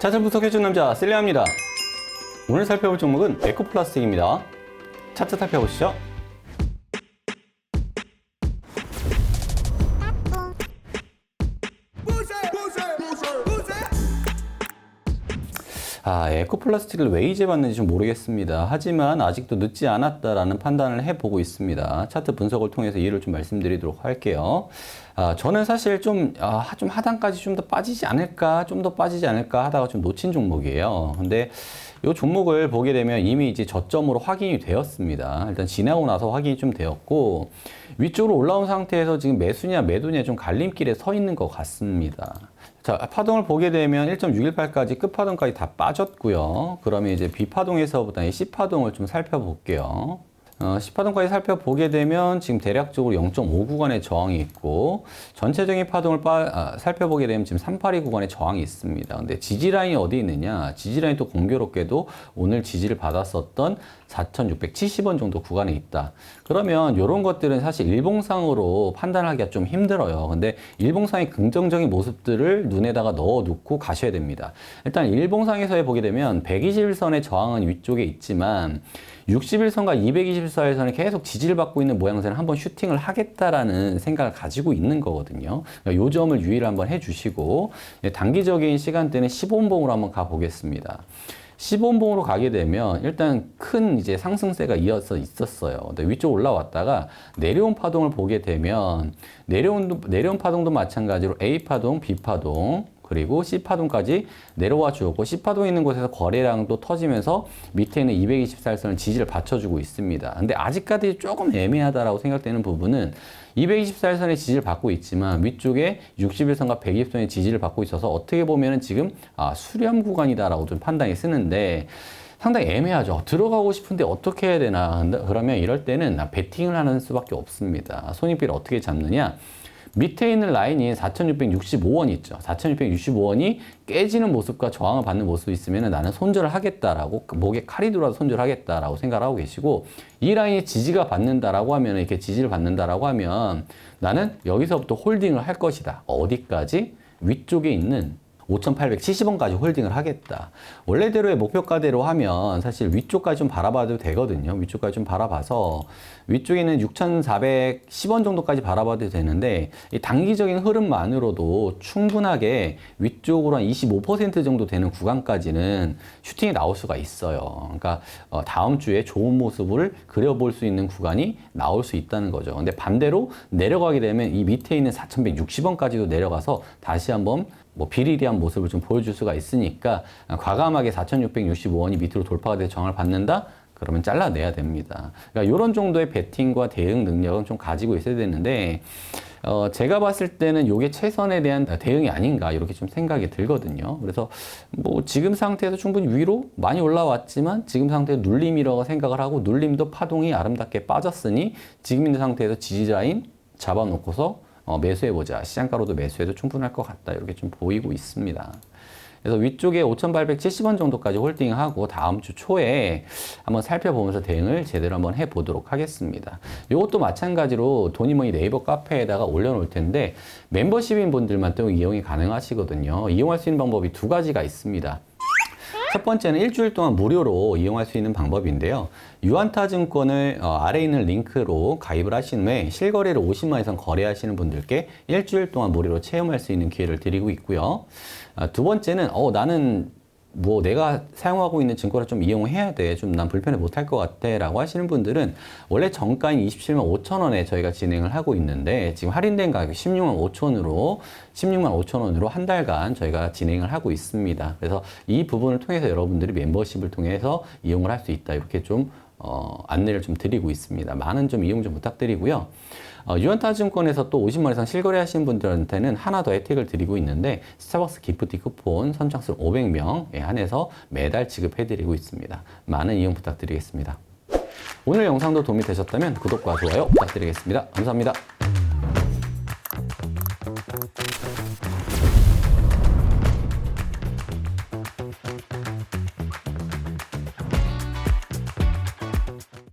차트 분석해준 남자 셀리아입니다. 오늘 살펴볼 종목은 에코플라스틱입니다. 차트 살펴보시죠. 아, 에코플라스틱을 왜 이제 봤는지 좀 모르겠습니다. 하지만 아직도 늦지 않았다라는 판단을 해보고 있습니다. 차트 분석을 통해서 이해를 좀 말씀드리도록 할게요. 아, 저는 사실 좀, 아, 좀 하단까지 좀 더 빠지지 않을까, 좀 더 빠지지 않을까 하다가 좀 놓친 종목이에요. 근데 이 종목을 보게 되면 이미 이제 저점으로 확인이 되었습니다. 일단 지나고 나서 확인이 좀 되었고, 위쪽으로 올라온 상태에서 지금 매수냐 매도냐 좀 갈림길에 서 있는 것 같습니다. 자, 파동을 보게 되면 1.618까지 끝파동까지 다 빠졌고요. 그러면 이제 B파동에서부터 이 C파동을 좀 살펴볼게요. 어, 10파동까지 살펴보게 되면 지금 대략적으로 0.5 구간의 저항이 있고 전체적인 파동을 빠, 아, 살펴보게 되면 지금 382 구간의 저항이 있습니다. 근데 지지라인이 어디 있느냐? 지지라인이 또 공교롭게도 오늘 지지를 받았었던 4,670원 정도 구간에 있다. 그러면 이런 것들은 사실 일봉상으로 판단하기가 좀 힘들어요. 근데 일봉상의 긍정적인 모습들을 눈에다가 넣어 놓고 가셔야 됩니다. 일단 일봉상에서 보게 되면 121선의 저항은 위쪽에 있지만 61선과 221선에서는 계속 지지를 받고 있는 모양새는 한번 슈팅을 하겠다라는 생각을 가지고 있는 거거든요. 그러니까 요 점을 유의를 한번 해주시고 단기적인 시간대는 15분봉으로 한번 가보겠습니다. 15분봉으로 가게 되면 일단 큰 이제 상승세가 이어서 있었어요. 위쪽 올라왔다가 내려온 파동을 보게 되면 내려온 내려온 파동도 마찬가지로 A 파동, B 파동 그리고 C파동까지 내려와 주었고 C파동 있는 곳에서 거래량도 터지면서 밑에 있는 224일선을 지지를 받쳐주고 있습니다. 근데 아직까지 조금 애매하다라고 생각되는 부분은 224일선의 지지를 받고 있지만 위쪽에 61선과 120선의 지지를 받고 있어서 어떻게 보면은 지금 아, 수렴 구간이다라고 좀 판단이 쓰는데 상당히 애매하죠. 들어가고 싶은데 어떻게 해야 되나. 그러면 이럴 때는 베팅을 하는 수밖에 없습니다. 손익비를 어떻게 잡느냐. 밑에 있는 라인이 4,665원 있죠. 4,665원이 깨지는 모습과 저항을 받는 모습이 있으면 나는 손절을 하겠다라고 목에 칼이 들어와서 손절을 하겠다라고 생각을 하고 계시고 이 라인이 지지가 받는다라고 하면 이렇게 지지를 받는다라고 하면 나는 여기서부터 홀딩을 할 것이다. 어디까지? 위쪽에 있는 5,870원까지 홀딩을 하겠다. 원래대로의 목표가대로 하면 사실 위쪽까지 좀 바라봐도 되거든요. 위쪽까지 좀 바라봐서 위쪽에는 6,410원 정도까지 바라봐도 되는데 이 단기적인 흐름만으로도 충분하게 위쪽으로 한 25% 정도 되는 구간까지는 슈팅이 나올 수가 있어요. 그러니까 어, 다음 주에 좋은 모습을 그려볼 수 있는 구간이 나올 수 있다는 거죠. 근데 반대로 내려가게 되면 이 밑에 있는 4,160원까지도 내려가서 다시 한번 뭐 비리리한 모습을 좀 보여줄 수가 있으니까 과감하게 4,665원이 밑으로 돌파가 돼서 정을 받는다? 그러면 잘라내야 됩니다. 그러니까 이런 정도의 베팅과 대응 능력은 좀 가지고 있어야 되는데 어, 제가 봤을 때는 이게 최선에 대한 대응이 아닌가 이렇게 좀 생각이 들거든요. 그래서 뭐 지금 상태에서 충분히 위로 많이 올라왔지만 지금 상태에 눌림이라고 생각을 하고 눌림도 파동이 아름답게 빠졌으니 지금 있는 상태에서 지지라인 잡아놓고서 어, 매수해보자. 시장가로도 매수해도 충분할 것 같다. 이렇게 좀 보이고 있습니다. 그래서 위쪽에 5,870원 정도까지 홀딩하고 다음 주 초에 한번 살펴보면서 대응을 제대로 한번 해보도록 하겠습니다. 이것도 마찬가지로 돈이머니 네이버 카페에다가 올려놓을 텐데 멤버십인 분들만 또 이용이 가능하시거든요. 이용할 수 있는 방법이 두 가지가 있습니다. 첫 번째는 일주일 동안 무료로 이용할 수 있는 방법인데요. 유한타 증권을 어, 아래에 있는 링크로 가입을 하신 후에 실거래를 50만 이상 거래하시는 분들께 일주일 동안 무료로 체험할 수 있는 기회를 드리고 있고요. 아, 두 번째는 어, 나는 뭐 내가 사용하고 있는 증권을 좀 이용해야 돼. 좀 난 불편해 못할 것 같아. 라고 하시는 분들은 원래 정가인 27만 5천 원에 저희가 진행을 하고 있는데 지금 할인된 가격 16만 5천 원으로 16만 5천 원으로 한 달간 저희가 진행을 하고 있습니다. 그래서 이 부분을 통해서 여러분들이 멤버십을 통해서 이용을 할 수 있다. 이렇게 좀 어, 안내를 좀 드리고 있습니다. 많은 좀 이용 좀 부탁드리고요. 어, 유한타증권에서 또 50만 이상 실거래하신 분들한테는 하나 더 혜택을 드리고 있는데 스타벅스 기프티 쿠폰 선착순 500명에 예, 한해서 매달 지급해드리고 있습니다. 많은 이용 부탁드리겠습니다. 오늘 영상도 도움이 되셨다면 구독과 좋아요 부탁드리겠습니다. 감사합니다.